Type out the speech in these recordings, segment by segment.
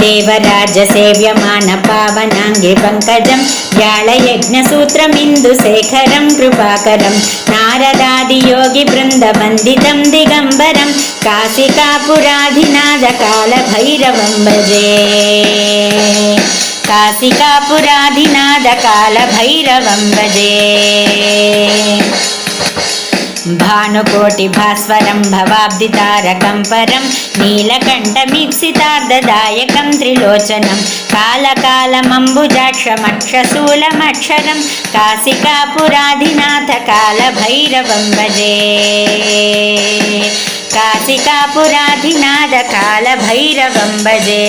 देवराजसेव्यमान पावनाङ्गे पङ्कजं व्याळयज्ञसूत्रमिन्दुशेखरं कृपाकरं नारदादियोगिवृन्दवन्दितं दिगम्बरं काशिकापुराधिनादकालभैरवं भजे काशिकापुराधिनादकालभैरवं भजे भानुकोटिभास्वरं भवाब्दितारकं परं नीलकण्ठमीप्सितार्धदायकं त्रिलोचनं कालकालमम्बुजाक्षमक्षशूलमक्षरं काशिकापुराधिनाथकालभैरवं भजे काशिकापुराधिनाथकालभैरवं भजे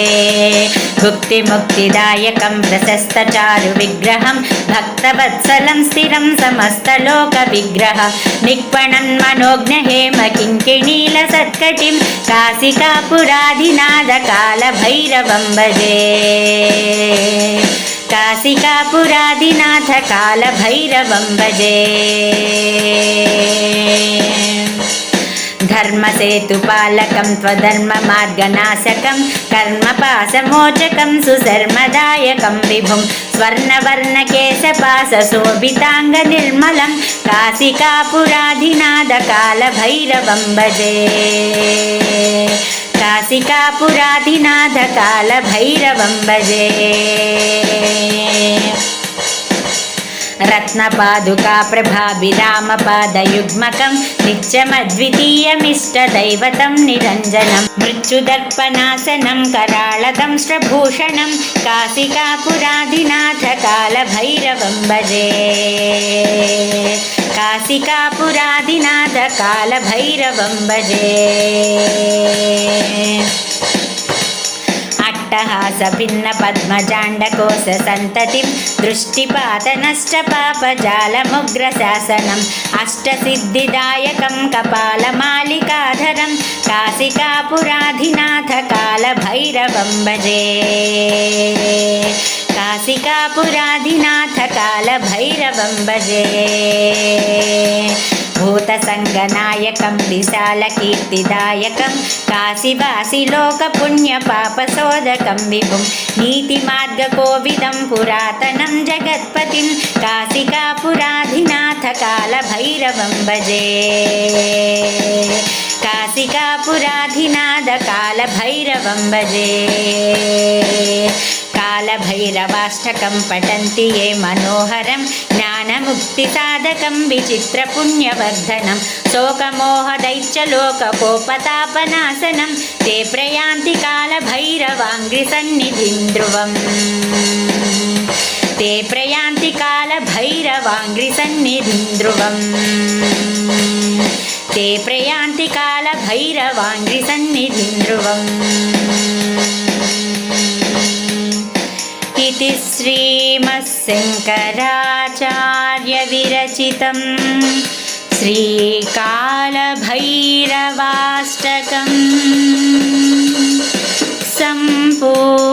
भुक्तिमुक्तिदायकं प्रशस्तचारुविग्रहं भक्तवत्सलं स्थिरं समस्तलोकविग्रह निक्पणन्मनोज्ञहेम किङ्किणीलसत्कटिं काशिकापुराधिनाथकालभैरवं भजे काशिकापुराधिनाथकालभैरवं भजे धर्मसेतुपालकं त्वधर्ममार्गनाशकं कर्मपाशमोचकं सुधर्मदायकं विभुं स्वर्णवर्णकेशपाशशोभिताङ्गनिर्मलं काशिकापुराधिनाथकालभैरवं भजे काशिकापुराधिनाथकालभैरवं भजे रत्नपादुका प्रभाभिरामपादयुग्मकं नित्यमद्वितीयमिष्टदैवतं निरञ्जनं मृत्युदर्पणासनं कराळदंष्ट्रभूषणं काशिकापुराधिनाथकालभैरवं भजे काशिकापुराधिनाथकालभैरवं भजे అట్టహాస భిన్న పద్మజాండకోశ సంతతిం దృష్టిపాత నష్ట పాపజాలముగ్ర శాసనం అష్టసిద్ధిదాయకం కపాలమాలికాధరం కాశికాపురాధినాథ కాలభైరవం భజే. కాశికాపురాధినాథ కాలభైరవం భజే. भूतसङ्गनायकं विशालकीर्तिदायकं काशिवासिलोकपुण्यपापशोधकं विभुं नीतिमार्गकोविदं पुरातनं जगत्पतिं काशिकापुराधिनाथकालभैरवं भजे काशिकापुराधिनाथकालभैरवं भजे कालभैरवाष्टकं पठन्ति ये मनोहरं ज्ञानमुक्तिसाधकं विचित्रपुण्यवर्धनं शोकमोहदैत्यलोककोपतापनाशनं ते प्रयान्ति कालभैरवाङ्घ्रिसन्निधिं ध्रुवम् ते प्रयान्ति कालभैरवाङ्घ्रिसन्निधिं ध्रुवम् ते प्रयान्ति कालभैरवाङ्घ्रिसन्निधिं ध्रुवम् इति श्रीमत्शङ्कराचार्यविरचितं श्रीकालभैरवाष्टकं सम्पूर्णम्